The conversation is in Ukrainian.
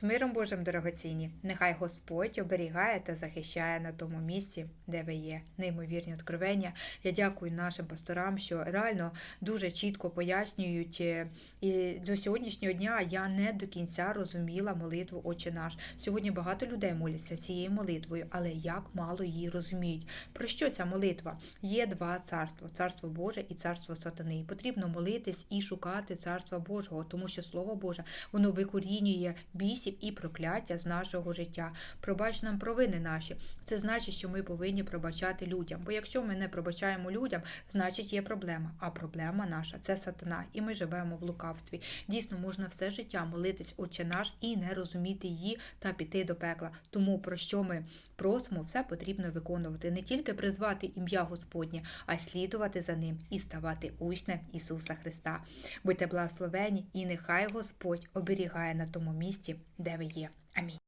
З миром Божим, дорогоцінні, нехай Господь оберігає та захищає на тому місці, де ви є. Неймовірні откровення. Я дякую нашим пасторам, що реально дуже чітко пояснюють. е, І до сьогоднішнього дня я не до кінця розуміла молитву Отче наш. Сьогодні багато людей моляться цією молитвою, але як мало її розуміють. Про що ця молитва? Є два царства: царство Боже і царство сатани. Потрібно молитись і шукати царства Божого, тому що Слово Боже воно викорінює бісів і прокляття з нашого життя. Пробач нам провини наші. Це значить, що ми повинні пробачати людям. Бо якщо ми не пробачаємо людям, значить є проблема. А проблема наша це сатана, і ми живемо в лукавстві. Дійсно, можна все життя молитись Отче наш і не розуміти її та піти до пекла. Тому про що ми просимо, все потрібно виконувати. Не тільки призвати ім'я Господнє, а й слідувати за ним і ставати учнем Ісуса Христа. Будьте благословені, і нехай Господь оберігає на тому місці, де ви є. Амінь.